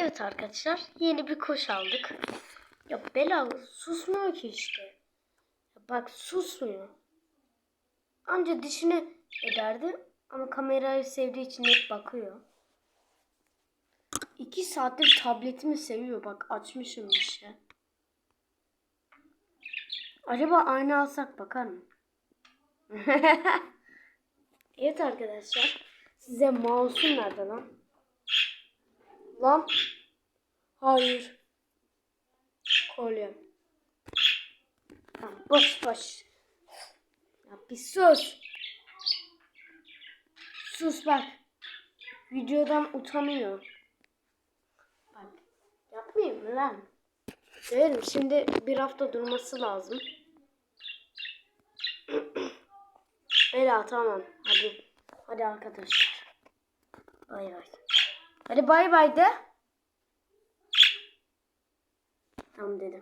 Evet arkadaşlar yeni bir koş aldık. Ya Bela susmuyor ki işte. Ya Bak susmuyor. Anca dişini ederdi ama kamerayı sevdiği için hep bakıyor. İki saattir tabletimi seviyor. Bak açmışım işte. Acaba aynı alsak bakar mı? evet arkadaşlar. Size mouse'um nerede lan? Lan. Hayır. Kolyem. Tamam, boş boş. Ya bir sus. Sus bak. Videodan utanıyor. Bak. Yapmayayım mı lan? Söylerim şimdi bir hafta durması lazım. Bela tamam. Hadi. Hadi arkadaşlar. Bay bay. Hadi bay bay de. Tamam dedim.